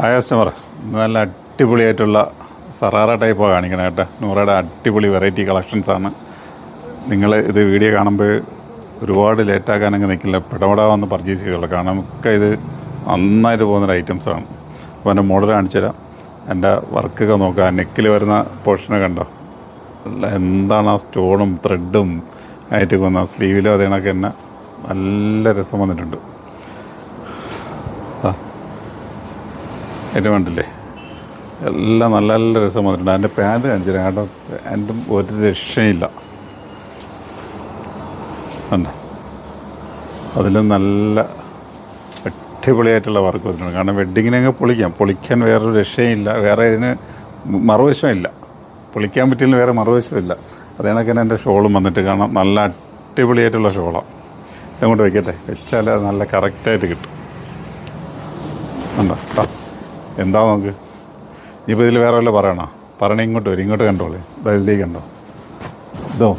Hi customer നല്ല അടിപൊളിയായിട്ടുള്ള സറാറ ടൈപ്പാണ് കാണിക്കണം കേട്ടോ. നൂറയുടെ അടിപൊളി വെറൈറ്റി കളക്ഷൻസാണ് നിങ്ങൾ ഇത് വീഡിയോ കാണുമ്പോൾ ഒരുപാട് ലേറ്റാക്കാനങ്ങ് നിൽക്കില്ല പെടപെടാ വന്ന് പർച്ചേസ് ചെയ്തോളൂ. കാരണം ഒക്കെ ഇത് നന്നായിട്ട് പോകുന്നൊരു ഐറ്റംസാണ് അപ്പോൾ എന്റെ മോഡൽ കാണിച്ചു തരാം. എന്റെ വർക്കൊക്കെ നോക്കുക നെക്കിൽ വരുന്ന പോർഷനെ കണ്ടോ? എന്താണ് ആ സ്റ്റോണും ത്രെഡും ആയിട്ട് പോകുന്ന സ്ലീവിലും അതേണൊക്കെ എന്നെ നല്ല രസം വന്നിട്ടുണ്ട്. ഏറ്റവും കണ്ടില്ലേ? എല്ലാം നല്ല നല്ല രസം വന്നിട്ടുണ്ട്. അതിന്റെ പാന്റ് കാണിച്ചു തരാം. കേട്ടോ. പാന്റും ഒരു രക്ഷയില്ല. ഉണ്ട് അതിലും നല്ല അടിപൊളിയായിട്ടുള്ള വർക്ക് വരുന്നുണ്ട് കാരണം വെഡ്ഡിങ്ങിനങ്ങ് പൊളിക്കാം. പൊളിക്കാൻ വേറൊരു രക്ഷയില്ല. വേറെ ഇതിന് മറുവശമില്ല. പൊളിക്കാൻ പറ്റില്ല വേറെ മറുവശമില്ല. അത് കണക്കിന് എന്റെ ഷോളും വന്നിട്ട് കാണാം. നല്ല അടിപൊളിയായിട്ടുള്ള ഷോളാണ് ഇതങ്ങോട്ട് വയ്ക്കട്ടെ വെച്ചാൽ നല്ല കറക്റ്റായിട്ട് കിട്ടും. ഉണ്ടോ ആ എന്താ നമുക്ക് ഇനിയിപ്പോൾ ഇതിൽ വേറെ വല്ല പറയണോ? പറയണേ ഇങ്ങോട്ട് വരും ഇങ്ങോട്ട് കണ്ടോളേ. ഇതാ ഇതിലേക്ക് കണ്ടോ? ഇതോ.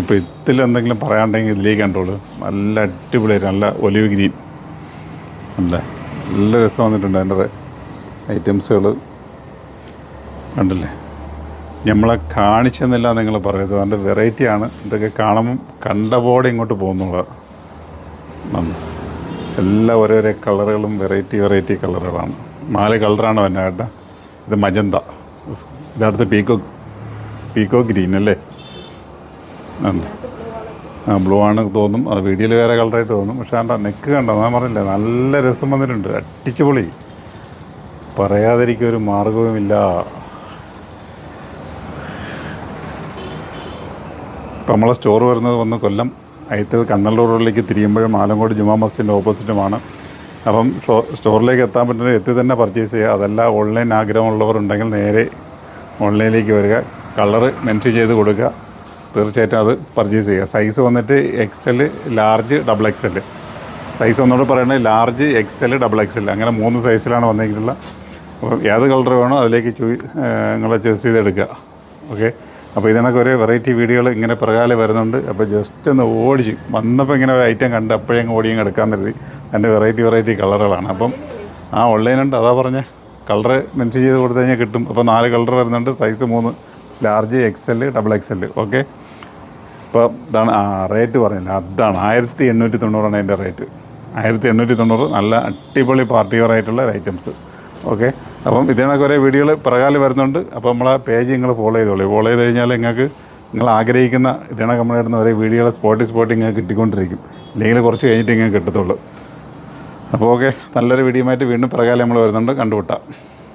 ഇപ്പോൾ ഇതിൽ എന്തെങ്കിലും പറയാണ്ടെങ്കിൽ ഇതിലേക്ക് കണ്ടോളൂ. നല്ല അടിപൊളിയായിട്ട് നല്ല ഒലിവ് ഗ്രീൻ. നല്ല നല്ല രസം വന്നിട്ടുണ്ട് അതിന്റെ ഐറ്റംസുകൾ. കണ്ടില്ലേ? നമ്മളെ കാണിച്ചെന്നില്ല നിങ്ങൾ പറയുന്നത്. അതിന്റെ വെറൈറ്റിയാണ് ഇതൊക്കെ കാണുമ്പം കണ്ട പോടെ ഇങ്ങോട്ട് പോകുന്നുള്ളത്. നന്ദി എല്ലാം ഓരോരോ കളറുകളും വെറൈറ്റി വെറൈറ്റി കളറുകളാണ്. നാല് കളറാണ് വന്നെ ഇത് മജന്ത. ഇതടുത്ത് പീക്കോ പീക്കോ ഗ്രീൻ അല്ലേ? ആ ബ്ലൂ ആണ് തോന്നും. അത് വീഡിയോയിൽ വേറെ കളറായിട്ട് തോന്നും. പക്ഷേ കണ്ട നെക്ക് കണ്ടോ? ഞാൻ പറഞ്ഞില്ലേ നല്ല രസം വന്നിട്ടുണ്ട്. അടിച്ചു പൊളി. പറയാതിരിക്കൊരു മാർഗവുമില്ല. ഇപ്പം നമ്മളെ സ്റ്റോർ വരുന്നത് വന്ന് കൊല്ലം അയത്തത് കണ്ണല്ലൂർ റോഡിലേക്ക് തിരിയുമ്പോഴും ആലങ്കോട് ജുമാ മസ്ജിദിന്റെ ഓപ്പോസിറ്റുമാണ്. അപ്പം സ്റ്റോ- സ്റ്റോറിലേക്ക് എത്താൻ പറ്റുന്ന എത്തി തന്നെ പർച്ചേസ് ചെയ്യുക. അതല്ല ഓൺലൈൻ ആഗ്രഹമുള്ളവരുണ്ടെങ്കിൽ നേരെ ഓൺലൈനിലേക്ക് വരിക. കളറ് മെൻഷൻ ചെയ്ത് കൊടുക്കുക. തീർച്ചയായിട്ടും അത് പർച്ചേസ് ചെയ്യുക. സൈസ് വന്നിട്ട് XL large double XL size ഒന്നുകൂടെ പറയുന്നത് ലാർജ് എക്സൽ ഡബിൾ എക്സൽ അങ്ങനെ മൂന്ന് സൈസിലാണ് വന്നിരിക്കുന്നത്. അപ്പം ഏത് കളർ വേണോ അതിലേക്ക് ചൂ നിങ്ങളെ ചൂസ് ചെയ്തെടുക്കുക. ഓക്കെ? അപ്പോൾ ഇതിനൊക്കെ ഒരേ വെറൈറ്റി വീഡിയോകൾ ഇങ്ങനെ പ്രകാലം വരുന്നുണ്ട്. അപ്പോൾ ജസ്റ്റ് ഒന്ന് ഓടിച്ച് വന്നപ്പോൾ ഇങ്ങനെ ഒരു ഐറ്റം കണ്ട് അപ്പോഴേ അങ്ങ് ഓടിയും എടുക്കാൻ കരുതി. അതിന്റെ വെറൈറ്റി വെറൈറ്റി കളറുകളാണ് അപ്പം ആ ഓൺലൈനുണ്ട് അതാ പറഞ്ഞ. കളർ മെൻഷൻ ചെയ്ത് കൊടുത്തു കഴിഞ്ഞാൽ കിട്ടും. അപ്പോൾ നാല് കളർ വരുന്നുണ്ട്. സൈസ് മൂന്ന്. Large XL double XL okay അപ്പോൾ ഇതാണ് ആ റേറ്റ് പറഞ്ഞില്ല? അതാണ്. ആയിരത്തി എണ്ണൂറ്റി തൊണ്ണൂറാണ് അതിന്റെ റേറ്റ് ആയിരത്തി എണ്ണൂറ്റി തൊണ്ണൂറ് നല്ല അടിപൊളി പാർട്ടി വെയർ ഐറ്റംസ് ഓക്കെ. അപ്പം ഇതിനൊക്കെ കുറേ വീഡിയോകൾ പ്രകാരം വരുന്നുണ്ട്. അപ്പോൾ നമ്മളെ പേജ് നിങ്ങൾ ഫോളോ ചെയ്തോളൂ. ഫോളോ ചെയ്ത് കഴിഞ്ഞാൽ നിങ്ങൾക്ക് നിങ്ങൾ ആഗ്രഹിക്കുന്ന ഇതിനൊക്കെ നമ്മളിടുന്ന ഒരേ വീഡിയോകൾ സ്പോട്ടി സ്പോട്ടി ഇങ്ങനെ കിട്ടിക്കൊണ്ടിരിക്കും. ഇല്ലെങ്കിൽ കുറച്ച് കഴിഞ്ഞിട്ട് ഇങ്ങനെ കിട്ടത്തുള്ളൂ. അപ്പോൾ ഓക്കെ. നല്ലൊരു വീഡിയോ ആയിട്ട് വീണ്ടും പ്രകാരം നമ്മൾ വരുന്നുണ്ട്. കണ്ടുമുട്ടാം.